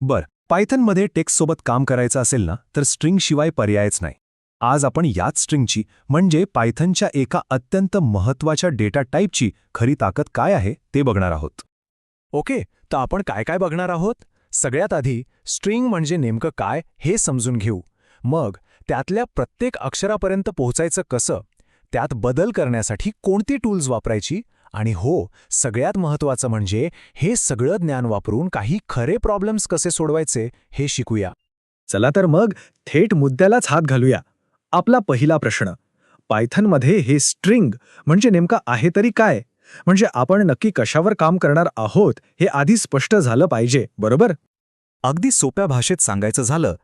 बर पायथनमध्ये टेक्स्टसोबत काम करायचं असेल ना तर स्ट्रिंगशिवाय पर्यायच नाही. आज आपण याच स्ट्रिंगची म्हणजे पायथनच्या एका अत्यंत महत्त्वाच्या डेटा टाईपची खरी ताकद काय आहे ते बघणार आहोत. ओके तर आपण काय काय बघणार आहोत? सगळ्यात आधी स्ट्रिंग म्हणजे नेमकं काय हे समजून घेऊ. मग त्यातल्या प्रत्येक अक्षरापर्यंत पोहोचायचं कसं त्यात बदल करण्यासाठी कोणती टूल्स वापरायची? आणि हो सगळ्यात महत्त्वाचं म्हणजे हे सगळं ज्ञान वापरून काही खरे प्रॉब्लेम्स कसे सोडवायचे हे शिकूया. चला तर मग थेट मुद्द्यालाच हात घालूया. आपला पहिला प्रश्न पायथनमध्ये हे स्ट्रिंग म्हणजे नेमका आहे तरी काय? म्हणजे आपण नक्की कशावर काम करणार आहोत हे आधी स्पष्ट झालं पाहिजे बरोबर? अगदी सोप्या भाषेत सांगायचं झालं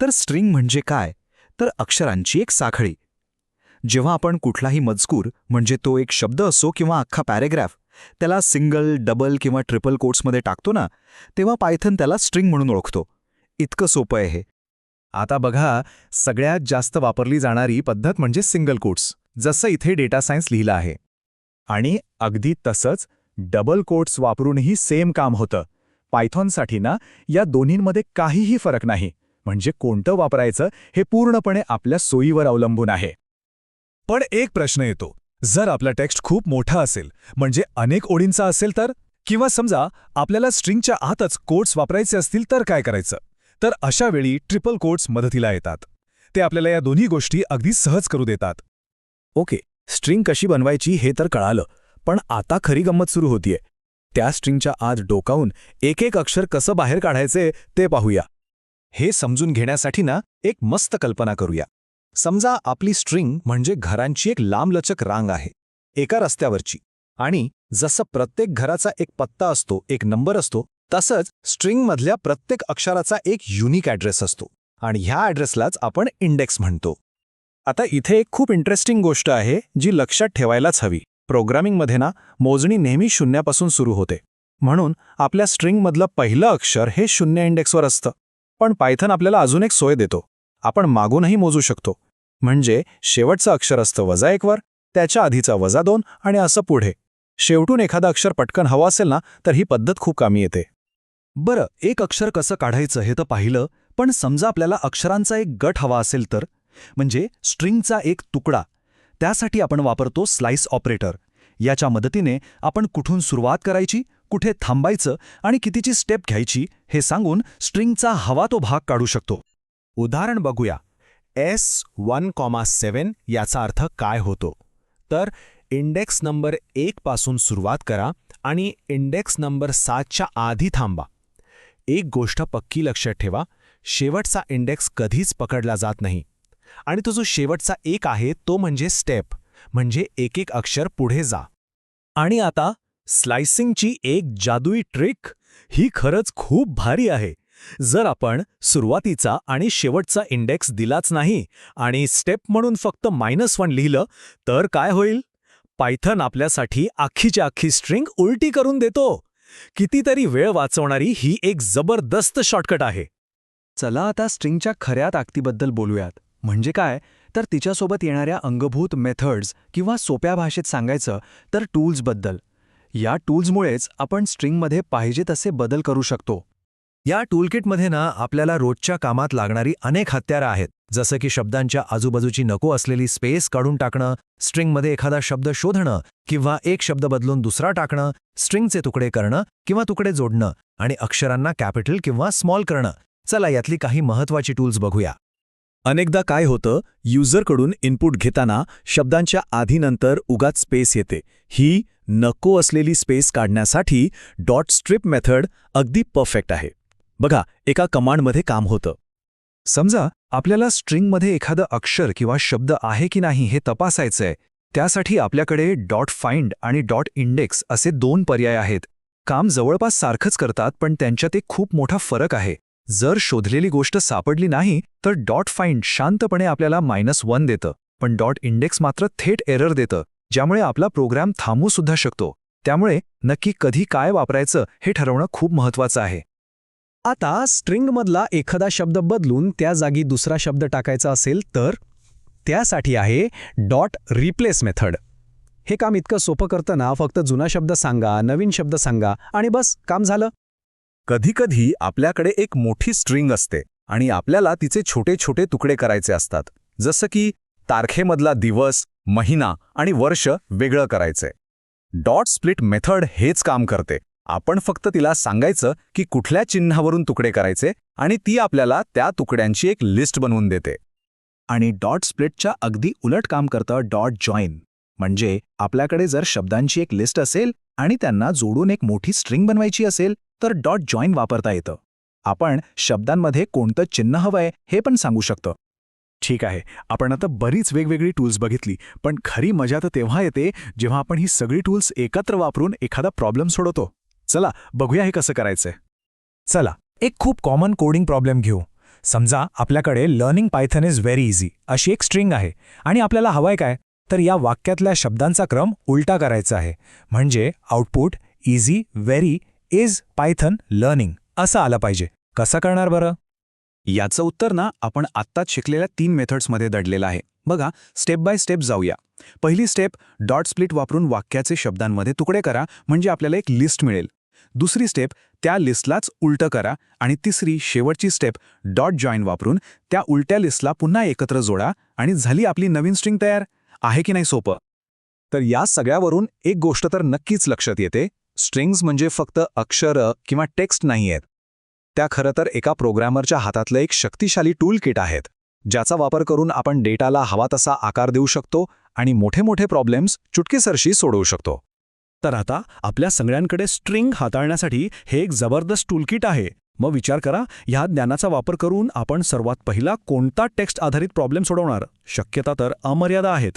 तर स्ट्रिंग म्हणजे काय? तर अक्षरांची एक साखळी. जेव्हा आपण कुठलाही मजकूर म्हणजे तो एक शब्द असो किंवा अख्खा पॅरेग्राफ त्याला सिंगल डबल किंवा ट्रिपल कोट्समध्ये टाकतो ना तेव्हा पायथन त्याला स्ट्रिंग म्हणून ओळखतो. इतकं सोपं आहे हे. आता बघा सगळ्यात जास्त वापरली जाणारी पद्धत म्हणजे सिंगल कोट्स जसं इथे डेटा सायन्स लिहिलं आहे. आणि अगदी तसंच डबल कोट्स वापरूनही सेम काम होतं. पायथॉनसाठी ना या दोन्हींमध्ये काहीही फरक नाही. म्हणजे कोणतं वापरायचं हे पूर्णपणे आपल्या सोयीवर अवलंबून आहे. पण एक प्रश्न येतो. जर आपला टेक्स्ट खूप मोठा असेल म्हणजे अनेक ओळींचा असेल तर? किंवा समजा आपल्याला स्ट्रिंगच्या आतच कोट्स वापरायचे असतील तर काय करायचं? तर अशा वेळी ट्रिपल कोट्स मदतीला येतात. ते आपल्याला या दोन्ही गोष्टी अगदी सहज करू देतात. ओके स्ट्रिंग कशी बनवायची हे तर कळालं पण आता खरी गंमत सुरू होतीये. त्या स्ट्रिंगच्या आत डोकावून एक एक अक्षर कसं बाहेर काढायचे ते पाहूया. हे समजून घेण्यासाठी ना एक मस्त कल्पना करूया. समजा आपली स्ट्रिंग म्हणजे घरांची एक लांबलचक रांग आहे एका रस्त्यावरची. आणि जसं प्रत्येक घराचा एक पत्ता असतो एक नंबर असतो तसंच स्ट्रिंगमधल्या प्रत्येक अक्षराचा एक युनिक ॲड्रेस असतो. आणि ह्या ॲड्रेसलाच आपण इंडेक्स म्हणतो. आता इथे एक खूप इंटरेस्टिंग गोष्ट आहे जी लक्षात ठेवायलाच हवी. प्रोग्रामिंगमध्ये ना मोजणी नेहमी शून्यापासून सुरू होते. म्हणून आपल्या स्ट्रिंगमधलं पहिलं अक्षर हे शून्य इंडेक्सवर असतं. पण पायथन आपल्याला अजून एक सोय देतो. आपण मागूनही मोजू शकतो. म्हणजे शेवटचं अक्षर असतं वजा एकवर त्याच्या आधीचा वजा दोन आणि असं पुढे. शेवटून एखादं अक्षर पटकन हवं असेल ना तर ही पद्धत खूप कामी येते. बरं एक अक्षर कसं काढायचं हे तर पाहिलं पण समजा आपल्याला अक्षरांचा एक गट हवा असेल तर म्हणजे स्ट्रिंगचा एक तुकडा त्यासाठी आपण वापरतो स्लाइस ऑपरेटर. याच्या मदतीने आपण कुठून सुरुवात करायची कुठे थांबायचं आणि कितीची स्टेप घ्यायची हे सांगून स्ट्रिंगचा हवा तो भाग काढू शकतो. उदाहरण बघूया. एस वन कॉमा सेवन याचा अर्थ काय होतो? तर इंडेक्स नंबर एक पासून सुरुवात करा आणि इंडेक्स नंबर सातच्या आधी थांबा. एक गोष्ट पक्की लक्षात ठेवा शेवटचा इंडेक्स कधीच पकडला जात नाही. आणि तो जो शेवटचा एक आहे तो म्हणजे स्टेप म्हणजे एक एक अक्षर पुढे जा. आणि आता स्लायसिंगची एक जादुई ट्रिक ही खरंच खूप भारी आहे. जर आपण सुरुवातीचा आणि शेवटचा इंडेक्स दिलाच नाही आणि स्टेप म्हणून फक्त मायनस वन लिहिलं तर काय होईल? पायथन आपल्यासाठी आखीच्या आखी स्ट्रिंग उलटी करून देतो. कितीतरी वेळ वाचवणारी ही एक जबरदस्त शॉर्टकट आहे. चला आता स्ट्रिंगच्या खऱ्या ताकदीबद्दल बोलूयात. म्हणजे काय? तर तिच्यासोबत येणाऱ्या अंगभूत मेथड्स किंवा सोप्या भाषेत सांगायचं तर टूल्सबद्दल या टूल्समुळेच आपण स्ट्रिंगमध्ये पाहिजे तसे बदल करू शकतो. या टूलकिटमध्ये ना आपल्याला रोजच्या कामात लागणारी अनेक हत्यारं आहेत. जसं की शब्दांच्या आजूबाजूची नको असलेली स्पेस काढून टाकणं स्ट्रिंगमध्ये एखादा शब्द शोधणं किंवा एक शब्द बदलून दुसरा टाकणं स्ट्रिंगचे तुकडे करणं किंवा तुकडे जोडणं आणि अक्षरांना कॅपिटल किंवा स्मॉल करणं. चला यातली काही महत्वाची टूल्स बघूया. अनेकदा काय होतं युजरकडून इनपुट घेताना शब्दांच्या आधीनंतर उगाच स्पेस येते. ही नको असलेली स्पेस काढण्यासाठी डॉट स्ट्रिप मेथड अगदी परफेक्ट आहे. बघा एका कमांडमध्ये काम होतं. समजा आपल्याला स्ट्रिंगमध्ये एखादं अक्षर किंवा शब्द आहे की नाही हे तपासायचंय. त्यासाठी आपल्याकडे डॉट फाइंड आणि डॉट इंडेक्स असे दोन पर्याय आहेत. काम जवळपास सारखंच करतात पण त्यांच्यात एक खूप मोठा फरक आहे. जर शोधलेली गोष्ट सापडली नाही तर डॉट फाइंड शांतपणे आपल्याला मायनस वन देतं. पण डॉट इंडेक्स मात्र थेट एरर देतं ज्यामुळे आपला प्रोग्राम थांबू सुद्धा शकतो. त्यामुळे नक्की कधी काय वापरायचं हे ठरवणं खूप महत्वाचं आहे. आता स्ट्रिंगमधला एखादा शब्द बदलून त्या जागी दुसरा शब्द टाकायचा असेल तर त्यासाठी आहे डॉट रिप्लेस मेथड. हे काम इतकं सोपं करताना फक्त जुना शब्द सांगा नवीन शब्द सांगा आणि बस काम झालं. कधीकधी आपल्याकडे एक मोठी स्ट्रिंग असते आणि आपल्याला तिचे छोटे छोटे तुकडे करायचे असतात. जसं की तारखेमधला दिवस महिना आणि वर्ष वेगळं करायचे. डॉट स्प्लिट मेथड हेच काम करते. आपण फक्त तिला सांगायचं की कुठल्या चिन्हावरून तुकडे करायचे आणि ती आपल्याला त्या तुकड्यांची एक लिस्ट बनवून देते. आणि डॉट स्प्लिटच्या अगदी उलट काम करतं डॉट जॉईन. म्हणजे आपल्याकडे जर शब्दांची एक लिस्ट असेल आणि त्यांना जोडून एक मोठी स्ट्रिंग बनवायची असेल तर डॉट जॉईन वापरता येतं. आपण शब्दांमध्ये कोणतं चिन्ह हवंय हे पण सांगू शकतो. ठीक आहे आपण आता बरीच वेगवेगळी टूल्स बघितली पण खरी मजा तर तेव्हा येते जेव्हा आपण ही सगळी टूल्स एकत्र वापरून एखादा प्रॉब्लेम सोडवतो. चला बघूया हे कसं करायचंय. चला एक खूप कॉमन कोडिंग प्रॉब्लेम घेऊ. समजा आपल्याकडे learning Python is very easy अशी एक स्ट्रिंग आहे आणि आपल्याला हवाय काय? तर या वाक्यातल्या शब्दांचा क्रम उलटा करायचा आहे. म्हणजे output easy very is Python learning असं आलं पाहिजे. कसं करणार बरं? याचं उत्तर ना आपण आत्ताच शिकलेल्या तीन मेथड्समध्ये दडलेलं आहे. बघा स्टेप बाय स्टेप जाऊया. पहिली स्टेप डॉट स्प्लिट वापरून वाक्याचे शब्दांमध्ये तुकडे करा म्हणजे आपल्याला एक लिस्ट मिळेल. दुसरी स्टेप त्या लिस्टलाच उलटं करा आणि तिसरी शेवटची स्टेप डॉट जॉईन वापरून त्या उलट्या लिस्टला पुन्हा एकत्र जोडा आणि झाली आपली नवीन स्ट्रिंग तयार. आहे की नाही सोपं? तर या सगळ्यावरून एक गोष्ट तर नक्कीच लक्षात येते स्ट्रिंग्स म्हणजे फक्त अक्षरं किंवा टेक्स्ट नाही आहेत. त्या खरं तर एका प्रोग्रॅमरच्या हातातलं एक शक्तिशाली टूल किट आहेत ज्याचा वापर करून आपण डेटाला हवा तसा आकार देऊ शकतो आणि मोठे मोठे प्रॉब्लेम्स चुटकीसरशी सोडवू शकतो. तर आता आपल्या सगळ्यांकडे स्ट्रिंग हाताळण्यासाठी हे एक जबरदस्त टूलकिट आहे. मग विचार करा ह्या ज्ञानाचा वापर करून आपण सर्वात पहिला कोणता टेक्स्ट आधारित प्रॉब्लेम सोडवणार? शक्यता तर अमर्यादा आहेत.